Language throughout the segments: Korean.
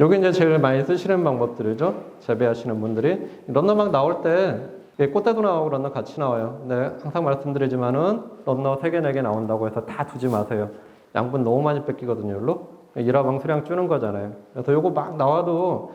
여기 이제 제일 많이 쓰시는 방법들이죠. 재배하시는 분들이 런너 막 나올 때 꽃대도 나오고 런너 같이 나와요. 근데 항상 말씀드리지만은 런너 3개, 4개 나온다고 해서 다 두지 마세요. 양분 너무 많이 뺏기거든요, 일로. 일화방 수량 주는 거잖아요. 그래서 요거 막 나와도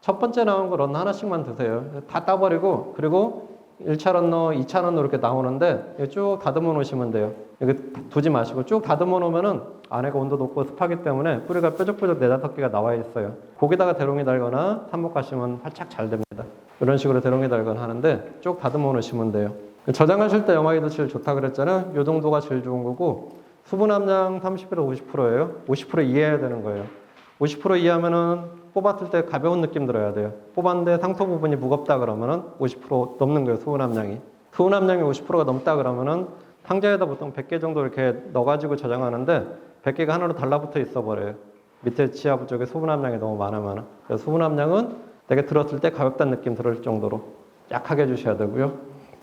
첫 번째 나온 거 런너 하나씩만 드세요. 다 따버리고 그리고 1차 런너, 2차 런너 이렇게 나오는데 쭉 다듬어 놓으시면 돼요. 여기 두지 마시고 쭉 다듬어 놓으면은 안에가 온도 높고 습하기 때문에 뿌리가 뾰족뾰족 네다섯 개가 나와 있어요. 거기다가 대롱이 달거나 삽목하시면 활짝 잘 됩니다. 이런 식으로 대롱이 달거나 하는데 쭉 다듬어 놓으시면 돼요. 저장하실 때 영화기도 제일 좋다 그랬잖아요. 요 정도가 제일 좋은 거고 수분 함량 30에서 50%예요. 50% 이해해야 되는 거예요. 50% 이하면은 뽑았을 때 가벼운 느낌 들어야 돼요. 뽑았는데 상토 부분이 무겁다 그러면은 50% 넘는 거예요. 수분 함량이. 수분 함량이 50%가 넘다 그러면은 상자에다 보통 100개 정도 이렇게 넣어가지고 저장하는데 100개가 하나로 달라붙어 있어 버려요. 밑에 지하부 쪽에 수분 함량이 너무 많으면 그래서 수분 함량은 되게 들었을 때 가볍다는 느낌 들을 정도로 약하게 해주셔야 되고요.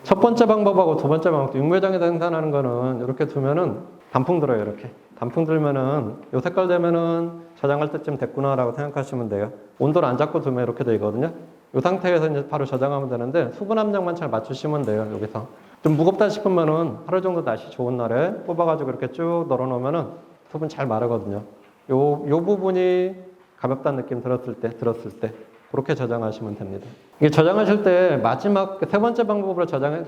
첫 번째 방법하고 두 번째 방법, 육묘장에서 생산하는 거는 이렇게 두면은 단풍 들어요. 이렇게 단풍 들면은 요 색깔 되면은 저장할 때쯤 됐구나라고 생각하시면 돼요. 온도를 안 잡고 두면 이렇게 되거든요. 이 상태에서 이제 바로 저장하면 되는데 수분 함량만 잘 맞추시면 돼요. 여기서 좀 무겁다 싶으면은 하루 정도 날씨 좋은 날에 뽑아가지고 이렇게 쭉 널어놓으면은 수분 잘 마르거든요. 요, 요 부분이 가볍다는 느낌 들었을 때, 들었을 때 그렇게 저장하시면 됩니다. 이게 저장하실 때 마지막 세 번째 방법으로 저장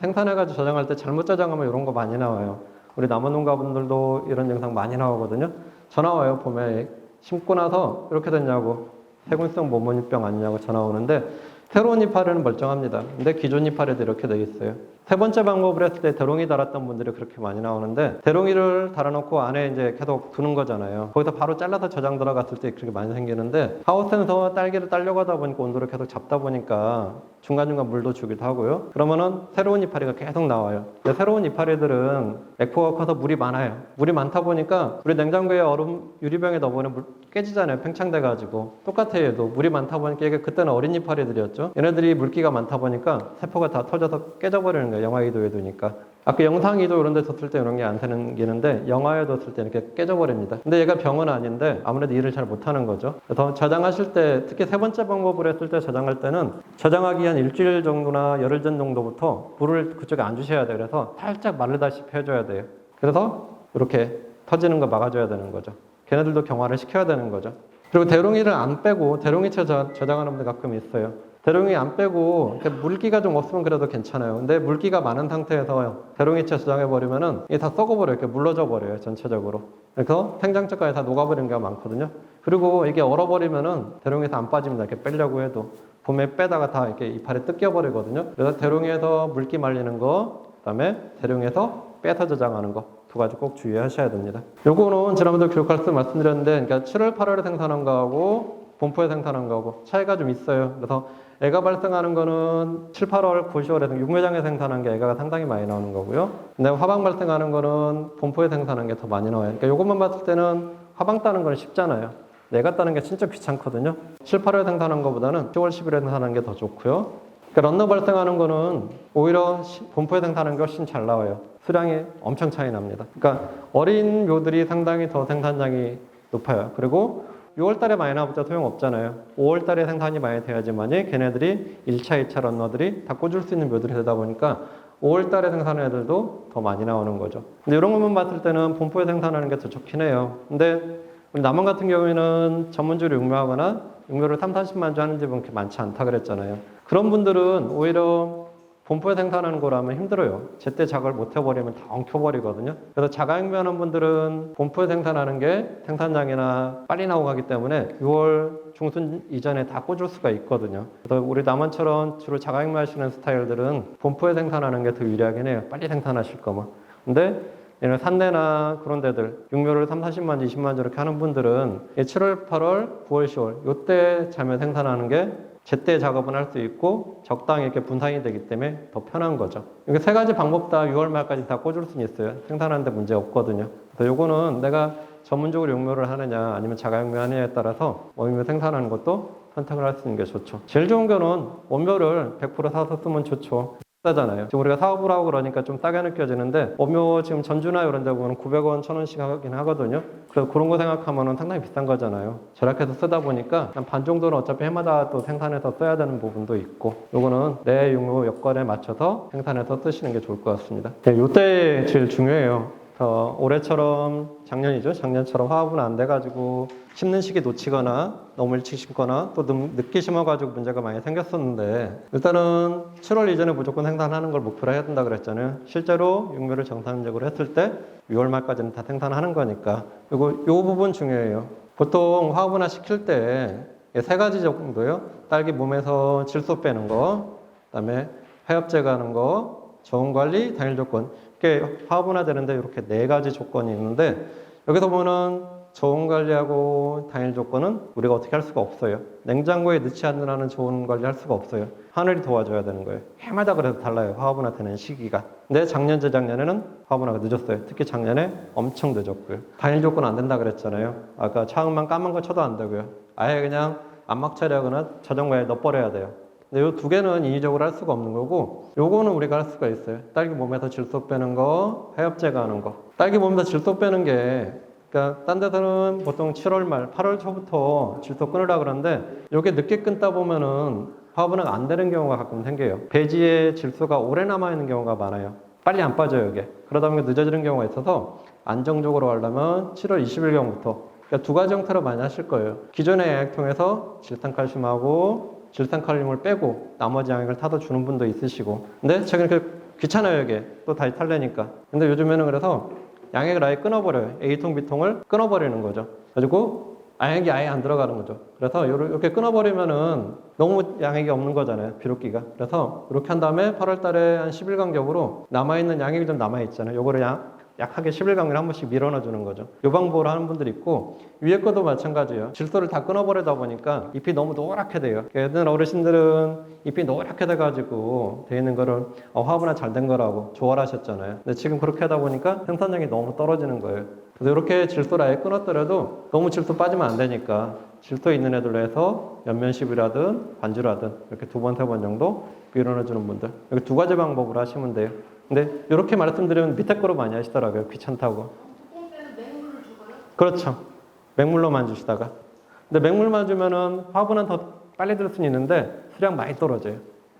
생산해가지고 저장할 때 잘못 저장하면 이런 거 많이 나와요. 우리 남원 농가분들도 이런 영상 많이 나오거든요. 전화 와요 봄에 심고 나서 이렇게 됐냐고 세균성 모모니병 아니냐고 전화 오는데 새로운 이파리는 멀쩡합니다. 근데 기존 이파리도 이렇게 돼 있어요. 세 번째 방법을 했을 때 대롱이 달았던 분들이 그렇게 많이 나오는데 대롱이를 달아놓고 안에 이제 계속 두는 거잖아요. 거기서 바로 잘라서 저장 들어갔을 때 그렇게 많이 생기는데 하우스에서 딸기를 따려고 하다 보니까 온도를 계속 잡다 보니까 중간중간 물도 주기도 하고요. 그러면은 새로운 이파리가 계속 나와요. 근데 새로운 이파리들은 액포가 커서 물이 많아요. 물이 많다 보니까 우리 냉장고에 얼음 유리병에 넣어보면 물 깨지잖아요. 팽창돼가지고 똑같아요. 얘도 물이 많다 보니까 이게 그때는 어린 이파리들이었죠. 얘네들이 물기가 많다 보니까 세포가 다 터져서 깨져버리는 거예요. 영하이도에 두니까. 아까 영상이도 이런 데 뒀을 때 이런 게안 생기는데 영하에 뒀을 때 이렇게 깨져버립니다. 근데 얘가 병은 아닌데 아무래도 일을 잘 못하는 거죠. 더 저장하실 때 특히 세 번째 방법으로 했을 때 저장할 때는 저장하기 한 일주일 정도나 열흘 전 정도부터 물을 그쪽에 안 주셔야 돼요. 그래서 살짝 마르다시피 해줘야 돼요. 그래서 이렇게 터지는 거 막아줘야 되는 거죠. 걔네들도 경화를 시켜야 되는 거죠. 그리고 대롱이를 안 빼고 대롱이채 저- 저장하는 분들 가끔 있어요. 대롱이 안 빼고 물기가 좀 없으면 그래도 괜찮아요. 근데 물기가 많은 상태에서 대롱이채 저장해 버리면은 이게 다 썩어버려요. 이렇게 물러져 버려요. 전체적으로. 그래서 생장점까지 다 녹아버리는 경우가 많거든요. 그리고 이게 얼어버리면은 대롱에서 안 빠집니다. 이렇게 빼려고 해도 봄에 빼다가 다 이렇게 이파리 뜯겨 버리거든요. 그래서 대롱에서 물기 말리는 거, 그 다음에 대롱에서 빼서 저장하는 거. 두 가지 꼭 주의하셔야 됩니다. 요거는 지난번에 교육할 때 말씀드렸는데, 그러니까 7월, 8월에 생산한 거하고 본포에 생산한 거하고 차이가 좀 있어요. 그래서 애가 발생하는 거는 7, 8월, 9, 10월에 육매장에 생산한 게 애가 상당히 많이 나오는 거고요. 근데 화방 발생하는 거는 본포에 생산한 게 더 많이 나와요. 그러니까 요것만 봤을 때는 화방 따는 건 쉽잖아요. 내가 따는 게 진짜 귀찮거든요. 7, 8월에 생산한 거보다는 10월, 11월에 생산한 게 더 좋고요. 그러니까 런너 발생하는 거는 오히려 시- 본포에 생산하는 게 훨씬 잘 나와요. 수량이 엄청 차이 납니다. 그러니까 어린 묘들이 상당히 더 생산량이 높아요. 그리고 6월 달에 많이 나와봤자 소용없잖아요. 5월 달에 생산이 많이 돼야지만이 걔네들이 1차, 2차 런너들이 다 꽂을 수 있는 묘들이 되다 보니까 5월 달에 생산하는 애들도 더 많이 나오는 거죠. 근데 이런 것만 봤을 때는 본포에 생산하는 게 더 좋긴 해요. 근데 우리 남원 같은 경우에는 전문적으로 육묘하거나 육묘를 3, 40만 주 하는 집은 그렇게 많지 않다 그랬잖아요. 그런 분들은 오히려 본포에 생산하는 거라면 힘들어요. 제때 작업을 못 해버리면 다 엉켜버리거든요. 그래서 자가육묘하는 분들은 본포에 생산하는 게 생산량이나 빨리 나오고 가기 때문에 6월 중순 이전에 다 꽂을 수가 있거든요. 그래서 우리 남원처럼 주로 자가육묘 하시는 스타일들은 본포에 생산하는 게 더 유리하긴 해요. 빨리 생산하실 거면. 근데 얘는 산내나 그런 데들 육묘를 3, 40만 주, 20만 주 이렇게 하는 분들은 7월, 8월, 9월, 10월 요때 자면 생산하는 게 제때 작업은 할 수 있고 적당히 이렇게 분산이 되기 때문에 더 편한 거죠. 이게 세 가지 방법 다 6월 말까지 다 꽂을 수는 있어요. 생산하는데 문제 없거든요. 그래서 요거는 내가 전문적으로 육묘를 하느냐 아니면 자가육묘 하느냐에 따라서 원묘 생산하는 것도 선택을 할 수 있는 게 좋죠. 제일 좋은 거는 원묘를 100% 사서 쓰면 좋죠. 싸잖아요. 지금 우리가 사업을 하고 그러니까 좀 싸게 느껴지는데 업무 지금 전주나 이런 데 보면 900원, 1000원씩 하긴 하거든요. 그래서 그런 거 생각하면 상당히 비싼 거잖아요. 절약해서 쓰다 보니까 한 반 정도는 어차피 해마다 또 생산해서 써야 되는 부분도 있고 요거는 내 용료 여건에 맞춰서 생산해서 쓰시는 게 좋을 것 같습니다. 네, 요때 제일 중요해요. 어, 올해처럼 작년이죠. 작년처럼 화합은 안 돼가지고 심는 시기 놓치거나 너무 일찍 심거나 또 늦- 늦게 심어가지고 문제가 많이 생겼었는데 일단은 7월 이전에 무조건 생산하는 걸 목표로 해야 된다 그랬잖아요. 실제로 육묘를 정상적으로 했을 때 6월 말까지는 다 생산하는 거니까 이거 요 부분 중요해요. 보통 화분화 시킬 때 세 가지 정도요. 딸기 몸에서 질소 빼는 거, 그다음에 화엽 제거하는 거, 저온 관리, 단일 조건. 이게 화분화 되는데 이렇게 네 가지 조건이 있는데 여기서 보면은 저온 관리하고 단일 조건은 우리가 어떻게 할 수가 없어요. 냉장고에 넣지 않는 저온 관리할 수가 없어요. 하늘이 도와줘야 되는 거예요. 해마다 그래도 달라요. 화분화 되는 시기가. 근데 작년 재작년에는 화분화가 늦었어요. 특히 작년에 엄청 늦었고요. 단일 조건 안 된다 그랬잖아요. 아까 차음만 까만 거 쳐도 안 되고요. 아예 그냥 안막 처리하거나 자전거에 넣어버려야 돼요. 근데 요 두 개는 인위적으로 할 수가 없는 거고 요거는 우리가 할 수가 있어요. 딸기 몸에서 질소 빼는 거, 해엽 제거하는 거. 딸기 몸에서 질소 빼는 게 그러니까 딴 데서는 보통 7월 말, 8월 초부터 질소 끊으라 그러는데 요게 늦게 끊다 보면은 화분화가 안 되는 경우가 가끔 생겨요. 배지에 질소가 오래 남아 있는 경우가 많아요. 빨리 안 빠져요, 이게. 그러다 보니까 늦어지는 경우가 있어서 안정적으로 하려면 7월 20일 경부터 그러니까 두 가지 형태로 많이 하실 거예요. 기존의 약통에서 질산칼슘하고 질산칼륨을 빼고 나머지 양액을 타서 주는 분도 있으시고. 근데 최근에 그 귀찮아요 이게. 또 다시 탈래니까. 근데 요즘에는 그래서 양액을 아예 끊어버려요. A통 B통을 끊어버리는 거죠. 그리고 양액이 아예 안 들어가는 거죠. 그래서 이렇게 끊어버리면은 너무 양액이 없는 거잖아요 비록기가. 그래서 이렇게 한 다음에 8월 달에 한 10일 간격으로 남아있는 양액이 좀 남아있잖아요. 요거를 양 약하게 11강을 한 번씩 밀어넣어 주는 거죠. 요 방법으로 하는 분들이 있고 위에 것도 마찬가지예요. 질소를 다 끊어버리다 보니까 잎이 너무 노랗게 돼요. 옛날 어르신들은 잎이 노랗게 돼가지고 돼 있는 거를 어, 화분화 잘 된 거라고 조언하셨잖아요. 근데 지금 그렇게 하다 보니까 생산량이 너무 떨어지는 거예요. 그래서 이렇게 질소를 아예 끊었더라도 너무 질소 빠지면 안 되니까 질소 있는 애들로 해서 연면십이라든 반주라든 이렇게 두 번, 세 번 정도 밀어넣어 주는 분들 이렇게 두 가지 방법으로 하시면 돼요. 근데 이렇게 말씀드리면 밑에 거로 많이 하시더라고요. 귀찮다고. 그렇죠. 맹물로만 주시다가. 근데 맹물만 주면은 화분은 더 빨리 들 수는 있는데 수량 많이 떨어져요.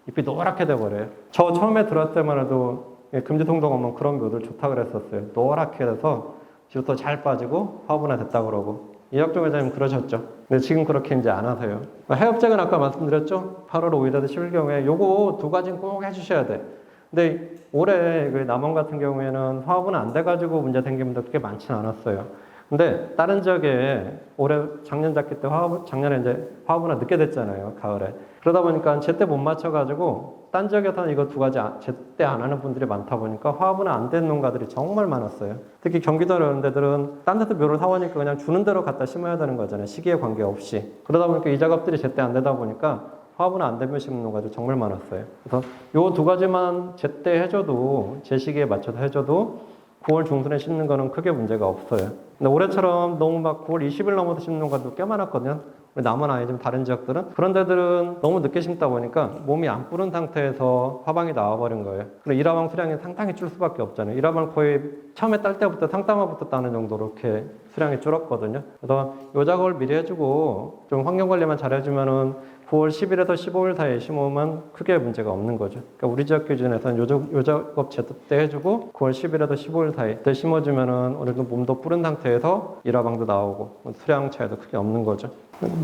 잎이 노랗게 돼버려요. 저 처음에 들어왔을 때만 해도 예, 금지통동 오면 그런 묘들 좋다 그랬었어요. 노랗게 돼서 질소 잘 빠지고 화분화 됐다 그러고. 이학종 회장님 그러셨죠. 근데 지금 그렇게 이제 안 하세요. 해업장은 아까 말씀드렸죠. 8월 5일에도 10일 경우에 요거 두 가지는 꼭 해주셔야 돼. 근데 올해 그 남원 같은 경우에는 화합은 안 돼가지고 문제 생긴 분들 그렇게 많지는 않았어요. 근데 다른 지역에 올해 작년 잡기 때 화합, 작년에 이제 화합은 늦게 됐잖아요. 가을에. 그러다 보니까 제때 못 맞춰가지고 딴 지역에서는 이거 두 가지 아- 제때 안 하는 분들이 많다 보니까 화합은 안 된 농가들이 정말 많았어요. 특히 경기도 이런 데들은 딴 데서 묘를 사오니까 그냥 주는 대로 갖다 심어야 되는 거잖아요. 시기에 관계없이. 그러다 보니까 이 작업들이 제때 안 되다 보니까 화합은 안 되면 심는 농가들 정말 많았어요. 그래서 요 두 가지만 제때 해줘도 제 시기에 맞춰서 해줘도 9월 중순에 심는 거는 크게 문제가 없어요. 근데 올해처럼 너무 막 9월 20일 넘어서 심는 농가도 꽤 많았거든요. 남은 아니지만 다른 지역들은 그런 데들은 너무 늦게 심다 보니까 몸이 안 뿌른 상태에서 화방이 나와버린 거예요. 그리고 일화방 수량이 상당히 줄 수밖에 없잖아요. 일화방 거의 처음에 딸 때부터 상담화부터 따는 정도로 이렇게 수량이 줄었거든요. 그래서 요 작업을 미리 해주고 좀 환경 관리만 잘 해주면은 9월 10일에서 15일 사이에 심으면 크게 문제가 없는 거죠. 그러니까 우리 지역 기준에서는 요, 작업 제때 해주고 9월 10일에서 15일 사이 때 심어주면은 어느 정도 몸도 뿌른 상태에서 일화방도 나오고 수량 차이도 크게 없는 거죠.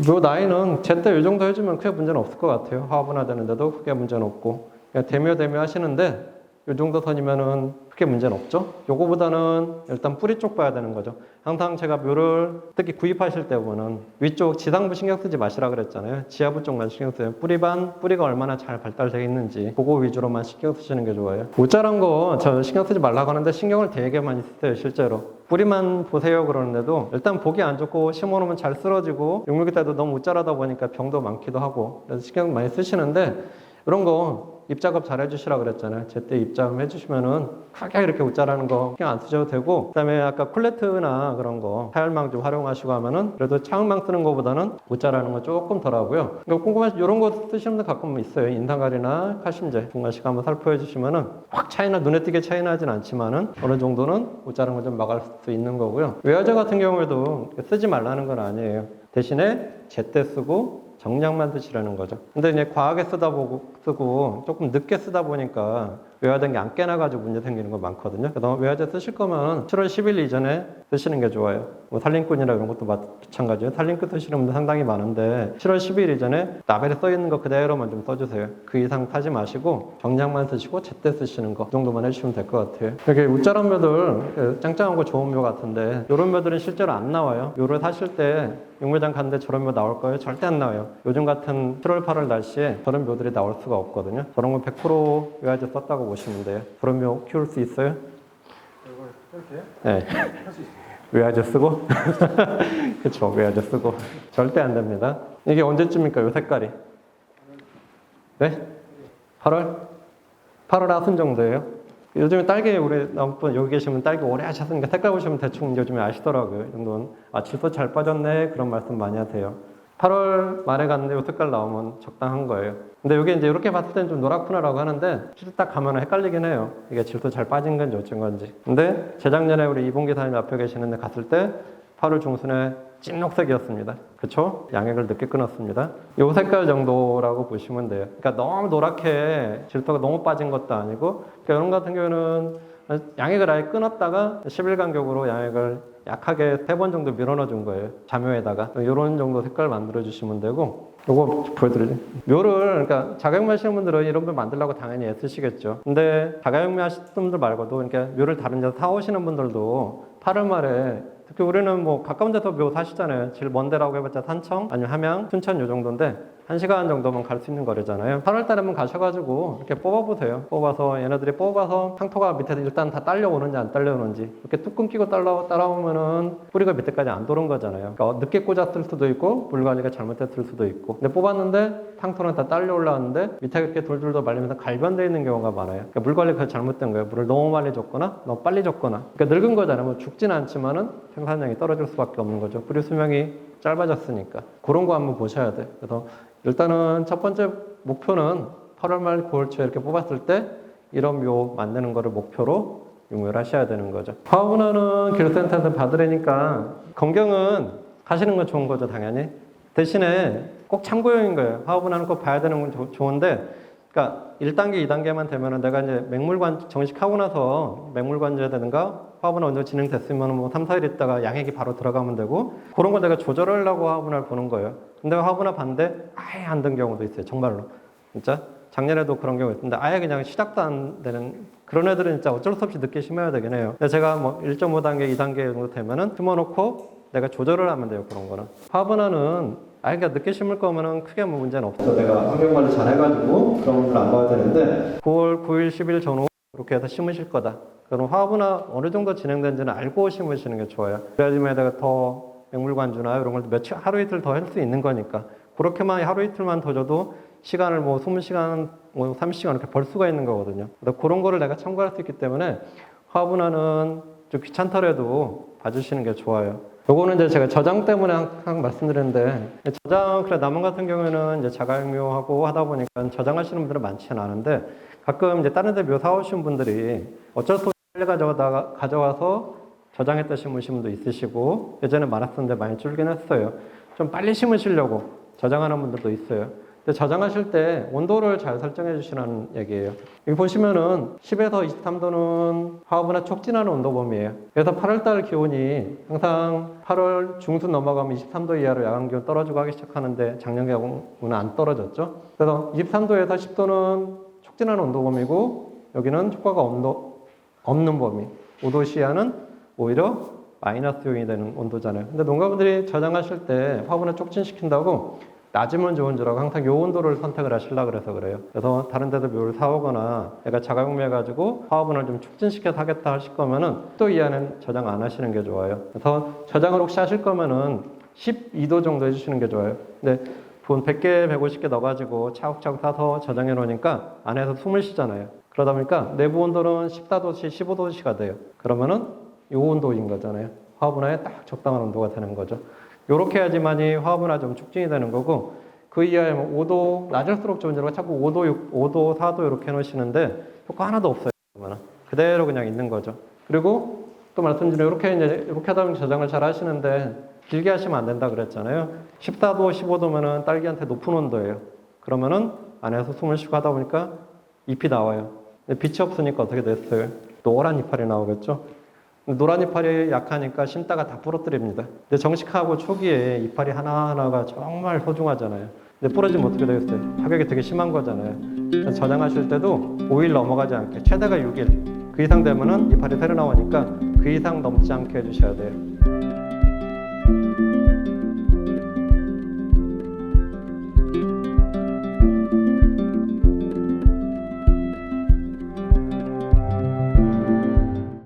요 나이는 제때 요 정도 해주면 크게 문제는 없을 것 같아요. 화분화 되는데도 크게 문제는 없고 그냥 대묘 대묘 하시는데 요 정도 선이면은 크게 문제는 없죠. 요거보다는 일단 뿌리 쪽 봐야 되는 거죠. 항상 제가 묘를 특히 구입하실 때 보면 위쪽 지상부 신경 쓰지 마시라 그랬잖아요. 지하부 쪽만 신경 써요. 뿌리반 뿌리가 얼마나 잘 발달되어 있는지 그거 위주로만 신경 쓰시는 게 좋아요. 모자란 거 저 신경 쓰지 말라고 하는데 신경을 되게 많이 쓰세요 실제로. 뿌리만 보세요 그러는데도 일단 보기 안 좋고 심어놓으면 잘 쓰러지고 용물기 때도 너무 우짜라다 보니까 병도 많기도 하고 그래서 신경 많이 쓰시는데 이런 거 입작업 잘 해주시라 그랬잖아요. 제때 입작업 해주시면은 크게 이렇게 웃자라는 거 신경 안 쓰셔도 되고 그 다음에 아까 콜레트나 그런 거 타열망 좀 활용하시고 하면은 그래도 차음망 쓰는 거보다는 웃자라는 거 조금 덜하고요. 그러니까 궁금하신 이런 거 쓰시는 분들 가끔 있어요. 인상갈이나 칼심제 중간씩 한번 살포해 주시면은 확 차이나 눈에 띄게 차이 나진 않지만은 어느 정도는 웃자는 거좀 막을 수 있는 거고요. 외화제 같은 경우에도 쓰지 말라는 건 아니에요. 대신에 제때 쓰고 정량만 드시라는 거죠. 근데 이제 과하게 쓰다 보고 쓰고 조금 늦게 쓰다 보니까 외화된 게 안 깨나가지고 문제 생기는 거 많거든요. 그래서 외화제 쓰실 거면 7월 10일 이전에 쓰시는 게 좋아요. 뭐 살림꾼이나 이런 것도 마찬가지예요. 살림꾼 쓰시는 분들 상당히 많은데 7월 10일 이전에 라벨에 써 있는 거 그대로만 좀 써주세요. 그 이상 타지 마시고 정량만 쓰시고 제때 쓰시는 거 그 정도만 해주시면 될 것 같아요. 이렇게 웃자란 묘들 짱짱한 거 좋은 묘 같은데 이런 묘들은 실제로 안 나와요. 묘를 사실 때 육묘장 갔는데 저런 묘 나올 거예요? 절대 안 나와요. 요즘 같은 7월 8월 날씨에 저런 묘들이 나올 수가 없거든요. 저런 거100% 외화제 썼다고 돼요. 저런 묘 키울 수 있어요? 네. 외화제 쓰고? 그쵸, 외화제 쓰고. 절대 안 됩니다. 이게 언제쯤입니까, 요 색깔이? 네? 8월? 8월 하순 정도예요. 요즘에 딸기 우리 남분 여기 계시면 딸기 오래 하셨으니까 색깔 보시면 대충 요즘에 아시더라고요. 이 정도는 아 질소 잘 빠졌네 그런 말씀 많이 하세요. 8월 말에 갔는데 이 색깔 나오면 적당한 거예요. 근데 여기 이제 이렇게 봤을 때는 좀 노랗구나라고 하는데 실제 딱 가면 헷갈리긴 해요. 이게 질소 잘 빠진 건지 어쩐 건지. 근데 재작년에 우리 이봉기 사장님 앞에 계시는데 갔을 때 8월 중순에 찐녹색이었습니다. 그쵸? 양액을 늦게 끊었습니다. 요 색깔 정도라고 보시면 돼요. 그러니까 너무 노랗게 질소가 너무 빠진 것도 아니고 그러니까 이런 같은 경우는 양액을 아예 끊었다가 10일 간격으로 양액을 약하게 세 번 정도 밀어넣어 준 거예요. 자묘에다가 이런 정도 색깔 만들어 주시면 되고 요거 보여드리죠. 묘를 그러니까 자가용미 하시는 분들은 이런 걸 만들려고 당연히 애쓰시겠죠. 근데 자가용미 하시는 분들 말고도 그러니까 묘를 다른 데서 사오시는 분들도 8월 말에 특히 우리는 뭐 가까운 데서 묘 사시잖아요. 제일 먼 데라고 해봤자 산청 아니면 함양, 춘천 요 정도인데 한 시간 정도면 갈 수 있는 거래잖아요. 8월 달에 한번 가셔가지고 이렇게 뽑아보세요. 뽑아서 얘네들이 뽑아서 상토가 밑에 일단 다 딸려오는지 안 딸려오는지 이렇게 뚜껑 끼고 따라, 따라오면은 뿌리가 밑에까지 안 도는 거잖아요. 그러니까 늦게 꽂았을 수도 있고 물관리가 잘못됐을 수도 있고 근데 뽑았는데 상토는 다 딸려 올라왔는데 밑에 이렇게 돌돌돌 말리면서 갈변되어 있는 경우가 많아요. 그러니까 물 관리가 잘못된 거예요. 물을 너무 많이 줬거나 너무 빨리 줬거나 그러니까 늙은 거잖아요. 뭐 죽진 않지만은 생산량이 떨어질 수밖에 없는 거죠. 뿌리 수명이 짧아졌으니까 그런 거 한번 보셔야 돼. 그래서 일단은 첫 번째 목표는 8월 말 9월 초에 이렇게 뽑았을 때 이런 묘 만드는 거를 목표로 유무를 하셔야 되는 거죠. 화분은 기술센터에서 받으려니까 건경은 가시는 건 좋은 거죠, 당연히. 대신에 꼭 참고용인 거예요. 화분하는 꼭 봐야 되는 건 조- 좋은데, 그러니까 1단계, 2단계만 되면은 내가 이제 맹물관 정식하고 나서 맹물관제되든가 화분 어느 정도 진행됐으면 뭐 3, 4일 있다가 양액이 바로 들어가면 되고 그런 거 내가 조절하려고 화분을 보는 거예요. 근데 화분을 봤는데 아예 안 된 경우도 있어요. 정말로. 진짜 작년에도 그런 경우 있는데 아예 그냥 시작도 안 되는 그런 애들은 진짜 어쩔 수 없이 늦게 심어야 되긴 해요. 제가 뭐 1.5단계, 2단계 정도 되면은 심어놓고 내가 조절을 하면 돼요. 그런 거는. 화분화는 아예 그냥 늦게 심을 거면은 크게 뭐 문제는 없어. 내가 환경 관리 잘 해가지고 그런 분들 안 봐야 되는데 9월 9일, 10일 전후 이렇게 해서 심으실 거다. 그럼 화분화 어느 정도 진행된지는 알고 심으시는 게 좋아요. 그래야지만 더 맹물관주나 이런 걸 며칠 하루 이틀 더 할 수 있는 거니까 그렇게만 하루 이틀만 더 줘도 시간을 뭐 20시간, 뭐 30시간 이렇게 벌 수가 있는 거거든요. 그런 거를 내가 참고할 수 있기 때문에 화분화는 좀 귀찮더라도 봐주시는 게 좋아요. 요거는 이제 제가 저장 때문에 항상 말씀드렸는데 저장 그래 남원 같은 경우에는 이제 자가용묘하고 하다 보니까 저장하시는 분들은 많지는 않은데 가끔 이제 다른 데 묘 사오신 분들이 어쩔 수 빨리 가져가다가 가져와서 저장했다 심으신 분도 있으시고 예전에 많았었는데 많이 줄긴 했어요. 좀 빨리 심으시려고 저장하는 분들도 있어요. 근데 저장하실 때 온도를 잘 설정해 주시라는 얘기예요. 여기 보시면은 10에서 23도는 화분화 촉진하는 온도 범위예요. 그래서 8월달 기온이 항상 8월 중순 넘어가면 23도 이하로 야간 기온 떨어지고 하기 시작하는데 작년 경우는 안 떨어졌죠. 그래서 23도에서 10도는 촉진하는 온도 범위고 여기는 효과가 온도 없는 범위. 5도 시야는 오히려 마이너스 요인이 되는 온도잖아요. 근데 농가분들이 저장하실 때 화분을 촉진시킨다고 낮으면 좋은 줄 알고 항상 요 온도를 선택을 하시려고 그래서 그래요. 그래서 다른 데서 묘를 사오거나 내가 자가용매 가지고 화분을 좀 촉진시켜서 하겠다 하실 거면은 또 이하는 저장 안 하시는 게 좋아요. 그래서 저장을 혹시 하실 거면은 12도 정도 해주시는 게 좋아요. 근데 분 100개, 150개 넣어가지고 차곡차곡 사서 저장해 놓으니까 안에서 숨을 쉬잖아요. 그러다 보니까 내부 온도는 14도씨, 15도씨가 돼요. 그러면은 요 온도인 거잖아요. 화분화에 딱 적당한 온도가 되는 거죠. 요렇게 해야지만이 화분화 좀 축진이 되는 거고 그 이하에 뭐 5도 낮을수록 좋은 제로가 자꾸 5도, 6, 5도, 4도 이렇게 해놓으시는데 효과 하나도 없어요. 그러면은 그대로 그냥 있는 거죠. 그리고 또 말씀드린 이렇게 이제 이렇게 하다 보면 저장을 잘 하시는데 길게 하시면 안 된다 그랬잖아요. 14도, 15도면은 딸기한테 높은 온도예요. 그러면은 안에서 숨을 쉬고 하다 보니까 잎이 나와요. 빛이 없으니까 어떻게 됐어요? 노란 이파리 나오겠죠? 노란 이파리 약하니까 심다가 다 부러뜨립니다. 근데 정식하고 초기에 이파리 하나하나가 정말 소중하잖아요. 근데 부러지면 어떻게 되겠어요? 타격이 되게 심한 거잖아요. 저장하실 때도 5일 넘어가지 않게 최대가 6일 그 이상 되면은 이파리 새로 나오니까 그 이상 넘지 않게 해주셔야 돼요.